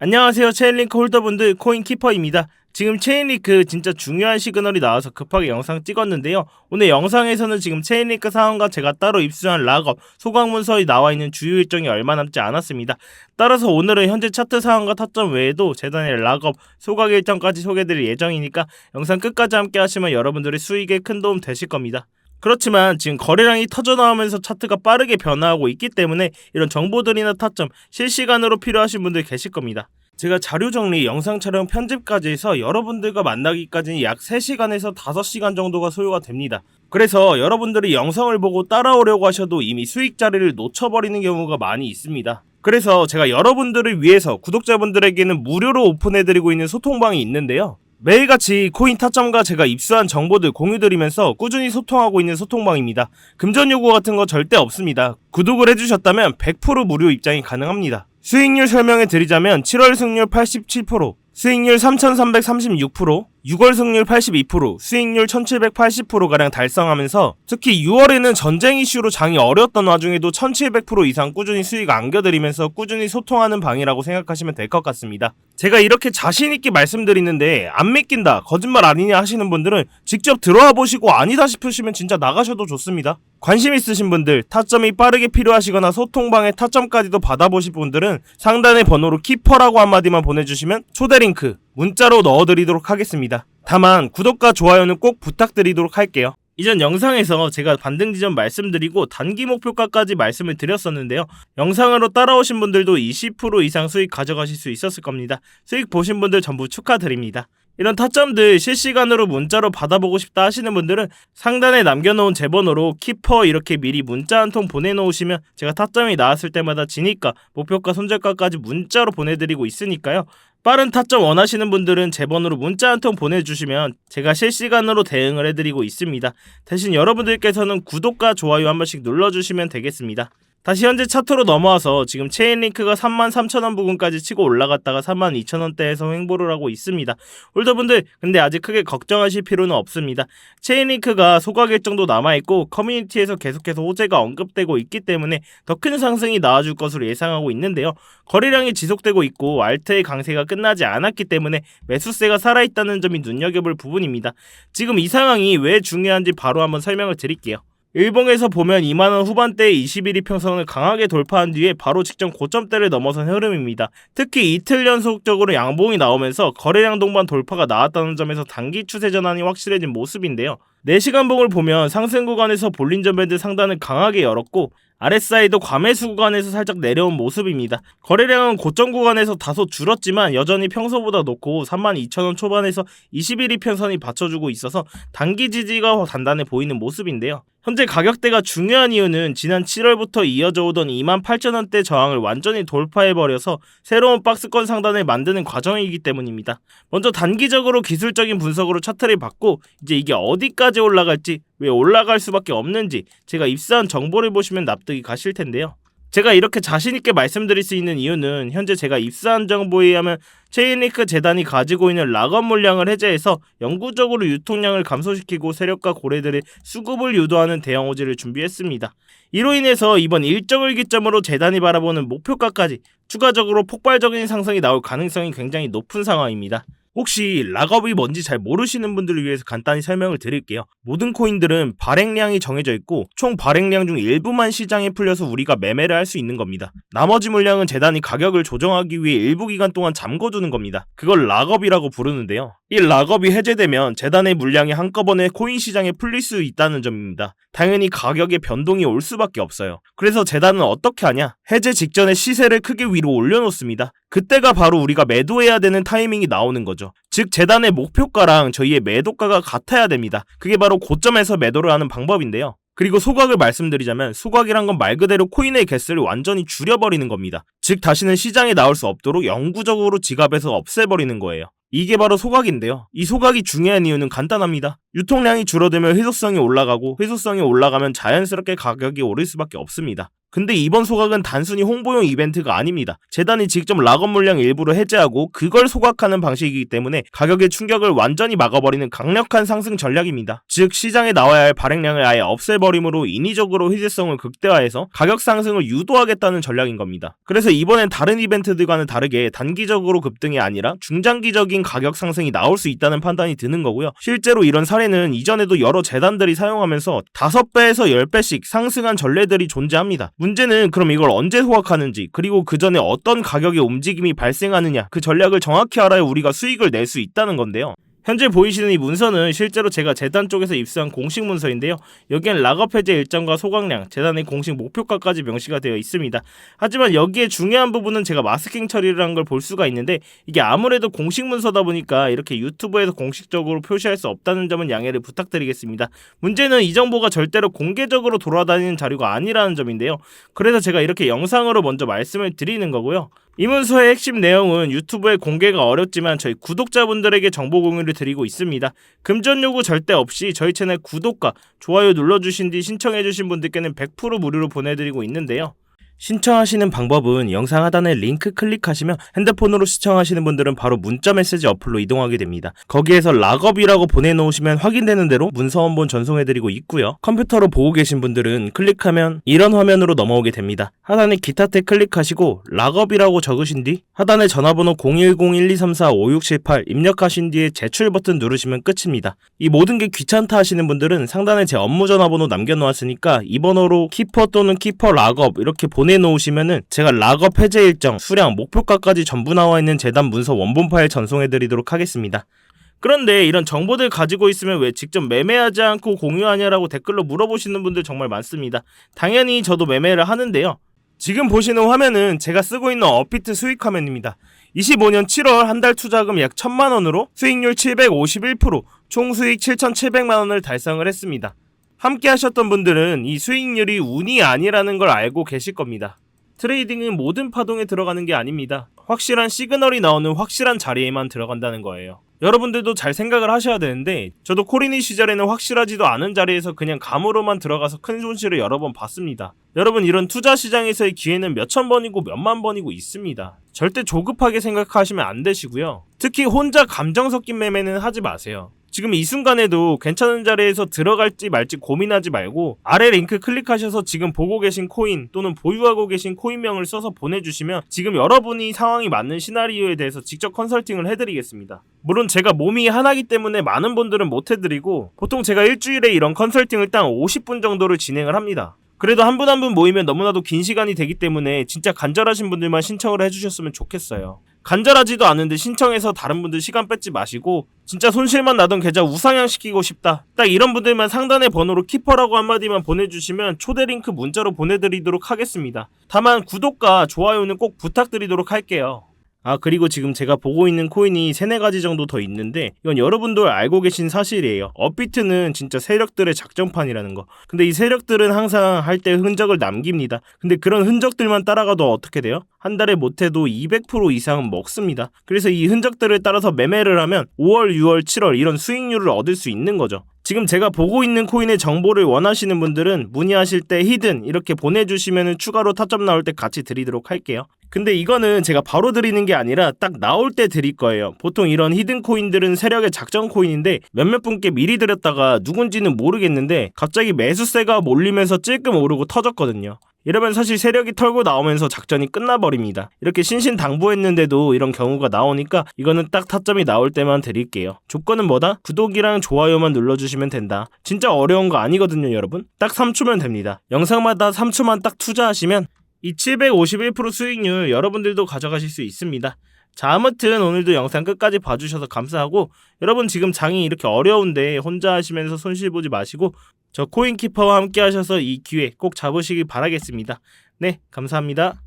안녕하세요 체인링크 홀더분들 코인키퍼입니다. 지금 체인링크 진짜 중요한 시그널이 나와서 급하게 영상 찍었는데요. 오늘 영상에서는 지금 체인링크 상황과 제가 따로 입수한 락업, 소강 문서에 나와 있는 주요 일정이 얼마 남지 않았습니다. 따라서 오늘은 현재 차트 상황과 타점 외에도 재단의 락업, 소각 일정까지 소개드릴 예정이니까 영상 끝까지 함께 하시면 여러분들의 수익에 큰 도움 되실 겁니다. 그렇지만 지금 거래량이 터져 나오면서 차트가 빠르게 변화하고 있기 때문에 이런 정보들이나 타점 실시간으로 필요하신 분들 계실 겁니다. 제가 자료 정리, 영상 촬영, 편집까지 해서 여러분들과 만나기까지는 약 3시간에서 5시간 정도가 소요가 됩니다. 그래서 여러분들이 영상을 보고 따라오려고 하셔도 이미 수익 자리를 놓쳐버리는 경우가 많이 있습니다. 그래서 제가 여러분들을 위해서 구독자분들에게는 무료로 오픈해드리고 있는 소통방이 있는데요. 매일같이 코인 타점과 제가 입수한 정보들 공유드리면서 꾸준히 소통하고 있는 소통방입니다. 금전 요구 같은 거 절대 없습니다. 구독을 해주셨다면 100% 무료 입장이 가능합니다. 수익률 설명해 드리자면 7월 승률 87%, 수익률 3336%, 6월 승률 82%, 수익률 1780%가량 달성하면서 특히 6월에는 전쟁 이슈로 장이 어려웠던 와중에도 1700% 이상 꾸준히 수익 안겨드리면서 꾸준히 소통하는 방이라고 생각하시면 될 것 같습니다. 제가 이렇게 자신있게 말씀드리는데 안 믿긴다, 거짓말 아니냐 하시는 분들은 직접 들어와 보시고 아니다 싶으시면 진짜 나가셔도 좋습니다. 관심 있으신 분들, 타점이 빠르게 필요하시거나 소통방에 타점까지도 받아보실 분들은 상단의 번호로 키퍼라고 한마디만 보내주시면 초대 링크, 문자로 넣어드리도록 하겠습니다. 다만 구독과 좋아요는 꼭 부탁드리도록 할게요. 이전 영상에서 제가 반등 지점 말씀드리고 단기 목표가까지 말씀을 드렸었는데요. 영상으로 따라오신 분들도 20% 이상 수익 가져가실 수 있었을 겁니다. 수익 보신 분들 전부 축하드립니다. 이런 타점들 실시간으로 문자로 받아보고 싶다 하시는 분들은 상단에 남겨놓은 제 번호로 키퍼 이렇게 미리 문자 한 통 보내놓으시면 제가 타점이 나왔을 때마다 지니까 목표가 손절가까지 문자로 보내드리고 있으니까요. 빠른 타점 원하시는 분들은 제 번호로 문자 한 통 보내주시면 제가 실시간으로 대응을 해드리고 있습니다. 대신 여러분들께서는 구독과 좋아요 한 번씩 눌러주시면 되겠습니다. 다시 현재 차트로 넘어와서 지금 체인링크가 33,000원 부근까지 치고 올라갔다가 32,000원대에서 횡보를 하고 있습니다. 홀더분들 근데 아직 크게 걱정하실 필요는 없습니다. 체인링크가 소각 일정도 남아있고 커뮤니티에서 계속해서 호재가 언급되고 있기 때문에 더 큰 상승이 나와줄 것으로 예상하고 있는데요. 거래량이 지속되고 있고 알트의 강세가 끝나지 않았기 때문에 매수세가 살아있다는 점이 눈여겨볼 부분입니다. 지금 이 상황이 왜 중요한지 바로 한번 설명을 드릴게요. 일봉에서 보면 2만원 후반대의 21일 평선을 강하게 돌파한 뒤에 바로 직전 고점대를 넘어선 흐름입니다. 특히 이틀 연속적으로 양봉이 나오면서 거래량 동반 돌파가 나왔다는 점에서 단기 추세 전환이 확실해진 모습인데요. 4시간 봉을 보면 상승 구간에서 볼린전 밴드 상단을 강하게 열었고 RSI도 과매수 구간에서 살짝 내려온 모습입니다. 거래량은 고점 구간에서 다소 줄었지만 여전히 평소보다 높고 32,000원 초반에서 21일 편선이 받쳐주고 있어서 단기 지지가 단단해 보이는 모습인데요. 현재 가격대가 중요한 이유는 지난 7월부터 이어져 오던 28,000원대 저항을 완전히 돌파해버려서 새로운 박스권 상단을 만드는 과정이기 때문입니다. 먼저 단기적으로 기술적인 분석으로 차트를 봤고 이제 이게 어디까지 올라갈지 왜 올라갈 수밖에 없는지 제가 입수한 정보를 보시면 납득이 가실 텐데요. 제가 이렇게 자신있게 말씀드릴 수 있는 이유는 현재 제가 입수한 정보에 의하면 체인리크 재단이 가지고 있는 락업 물량을 해제해서 영구적으로 유통량을 감소시키고 세력과 고래들의 수급을 유도하는 대형 호재를 준비했습니다. 이로 인해서 이번 일정을 기점으로 재단이 바라보는 목표가까지 추가적으로 폭발적인 상승이 나올 가능성이 굉장히 높은 상황입니다. 혹시 락업이 뭔지 잘 모르시는 분들을 위해서 간단히 설명을 드릴게요. 모든 코인들은 발행량이 정해져 있고 총 발행량 중 일부만 시장에 풀려서 우리가 매매를 할 수 있는 겁니다. 나머지 물량은 재단이 가격을 조정하기 위해 일부 기간 동안 잠궈두는 겁니다. 그걸 락업이라고 부르는데요. 이 락업이 해제되면 재단의 물량이 한꺼번에 코인 시장에 풀릴 수 있다는 점입니다. 당연히 가격의 변동이 올 수밖에 없어요. 그래서 재단은 어떻게 하냐? 해제 직전에 시세를 크게 위로 올려놓습니다. 그때가 바로 우리가 매도해야 되는 타이밍이 나오는 거죠. 즉 재단의 목표가랑 저희의 매도가가 같아야 됩니다. 그게 바로 고점에서 매도를 하는 방법인데요. 그리고 소각을 말씀드리자면 소각이란 건 말 그대로 코인의 개수를 완전히 줄여버리는 겁니다. 즉 다시는 시장에 나올 수 없도록 영구적으로 지갑에서 없애버리는 거예요. 이게 바로 소각인데요. 이 소각이 중요한 이유는 간단합니다. 유통량이 줄어들면 회수성이 올라가고 회수성이 올라가면 자연스럽게 가격이 오를 수밖에 없습니다. 근데 이번 소각은 단순히 홍보용 이벤트가 아닙니다. 재단이 직접 락업 물량 일부를 해제하고 그걸 소각하는 방식이기 때문에 가격의 충격을 완전히 막아버리는 강력한 상승 전략입니다. 즉 시장에 나와야 할 발행량을 아예 없애버림으로 인위적으로 희재성을 극대화해서 가격 상승을 유도하겠다는 전략인 겁니다. 그래서 이번엔 다른 이벤트들과는 다르게 단기적으로 급등이 아니라 중장기적인 가격 상승이 나올 수 있다는 판단이 드는 거고요. 실제로 이런 사례는 이전에도 여러 재단들이 사용하면서 5배에서 10배씩 상승한 전례들이 존재합니다. 문제는 그럼 이걸 언제 소각하는지 그리고 그 전에 어떤 가격의 움직임이 발생하느냐 그 전략을 정확히 알아야 우리가 수익을 낼 수 있다는 건데요. 현재 보이시는 이 문서는 실제로 제가 재단 쪽에서 입수한 공식 문서인데요. 여기엔 락업 해제 일정과 소각량, 재단의 공식 목표가까지 명시가 되어 있습니다. 하지만 여기에 중요한 부분은 제가 마스킹 처리를 한 걸 볼 수가 있는데 이게 아무래도 공식 문서다 보니까 이렇게 유튜브에서 공식적으로 표시할 수 없다는 점은 양해를 부탁드리겠습니다. 문제는 이 정보가 절대로 공개적으로 돌아다니는 자료가 아니라는 점인데요. 그래서 제가 이렇게 영상으로 먼저 말씀을 드리는 거고요. 이 문서의 핵심 내용은 유튜브에 공개가 어렵지만 저희 구독자분들에게 정보 공유를 드리고 있습니다. 금전 요구 절대 없이 저희 채널 구독과 좋아요 눌러주신 뒤 신청해주신 분들께는 100% 무료로 보내드리고 있는데요. 신청하시는 방법은 영상 하단에 링크 클릭하시면 핸드폰으로 시청하시는 분들은 바로 문자 메시지 어플로 이동하게 됩니다. 거기에서 락업이라고 보내놓으시면 확인되는 대로 문서 원본 전송해드리고 있고요. 컴퓨터로 보고 계신 분들은 클릭하면 이런 화면으로 넘어오게 됩니다. 하단에 기타 탭 클릭하시고 락업이라고 적으신 뒤 하단에 전화번호 010-1234-5678 입력하신 뒤에 제출 버튼 누르시면 끝입니다. 이 모든 게 귀찮다 하시는 분들은 상단에 제 업무 전화번호 남겨놓았으니까 이 번호로 키퍼 또는 키퍼 락업 이렇게 보내 놓으시면은 제가 락업 해제 일정, 수량, 목표가까지 전부 나와 있는 재단 문서 원본 파일 전송해드리도록 하겠습니다. 그런데 이런 정보들 가지고 있으면 왜 직접 매매하지 않고 공유하냐라고 댓글로 물어보시는 분들 정말 많습니다. 당연히 저도 매매를 하는데요. 지금 보시는 화면은 제가 쓰고 있는 어피트 수익 화면입니다. 25년 7월 한 달 투자금 약 1000만 원으로 수익률 751%, 총 수익 7,700만 원을 달성을 했습니다. 함께 하셨던 분들은 이 수익률이 운이 아니라는 걸 알고 계실 겁니다. 트레이딩은 모든 파동에 들어가는 게 아닙니다. 확실한 시그널이 나오는 확실한 자리에만 들어간다는 거예요. 여러분들도 잘 생각을 하셔야 되는데 저도 코리니 시절에는 확실하지도 않은 자리에서 그냥 감으로만 들어가서 큰 손실을 여러 번 봤습니다. 여러분 이런 투자 시장에서의 기회는 몇천 번이고 몇만 번이고 있습니다. 절대 조급하게 생각하시면 안 되시고요. 특히 혼자 감정 섞인 매매는 하지 마세요. 지금 이 순간에도 괜찮은 자리에서 들어갈지 말지 고민하지 말고 아래 링크 클릭하셔서 지금 보고 계신 코인 또는 보유하고 계신 코인명을 써서 보내주시면 지금 여러분이 상황이 맞는 시나리오에 대해서 직접 컨설팅을 해드리겠습니다. 물론 제가 몸이 하나기 때문에 많은 분들은 못 해드리고 보통 제가 일주일에 이런 컨설팅을 딱 50분 정도를 진행을 합니다. 그래도 한 분 한 분 모이면 너무나도 긴 시간이 되기 때문에 진짜 간절하신 분들만 신청을 해주셨으면 좋겠어요. 간절하지도 않은데 신청해서 다른 분들 시간 뺏지 마시고 진짜 손실만 나던 계좌 우상향 시키고 싶다. 딱 이런 분들만 상단의 번호로 키퍼라고 한마디만 보내주시면 초대 링크 문자로 보내드리도록 하겠습니다. 다만 구독과 좋아요는 꼭 부탁드리도록 할게요. 아 그리고 지금 제가 보고 있는 코인이 세네 가지 정도 더 있는데 이건 여러분도 알고 계신 사실이에요. 업비트는 진짜 세력들의 작전판이라는 거. 근데 이 세력들은 항상 할 때 흔적을 남깁니다. 근데 그런 흔적들만 따라가도 어떻게 돼요? 한 달에 못해도 200% 이상은 먹습니다. 그래서 이 흔적들을 따라서 매매를 하면 5월, 6월, 7월 이런 수익률을 얻을 수 있는 거죠. 지금 제가 보고 있는 코인의 정보를 원하시는 분들은 문의하실 때 히든 이렇게 보내주시면 추가로 타점 나올 때 같이 드리도록 할게요. 근데 이거는 제가 바로 드리는 게 아니라 딱 나올 때 드릴 거예요. 보통 이런 히든 코인들은 세력의 작전 코인인데 몇몇 분께 미리 드렸다가 누군지는 모르겠는데 갑자기 매수세가 몰리면서 찔끔 오르고 터졌거든요. 이러면 사실 세력이 털고 나오면서 작전이 끝나버립니다. 이렇게 신신당부했는데도 이런 경우가 나오니까 이거는 딱 타점이 나올 때만 드릴게요. 조건은 뭐다? 구독이랑 좋아요만 눌러주시면 된다. 진짜 어려운 거 아니거든요, 여러분. 딱 3초면 됩니다. 영상마다 3초만 딱 투자하시면 이 751% 수익률 여러분들도 가져가실 수 있습니다. 자, 아무튼 오늘도 영상 끝까지 봐주셔서 감사하고 여러분 지금 장이 이렇게 어려운데 혼자 하시면서 손실 보지 마시고 저 코인키퍼와 함께 하셔서 이 기회 꼭 잡으시기 바라겠습니다. 네, 감사합니다.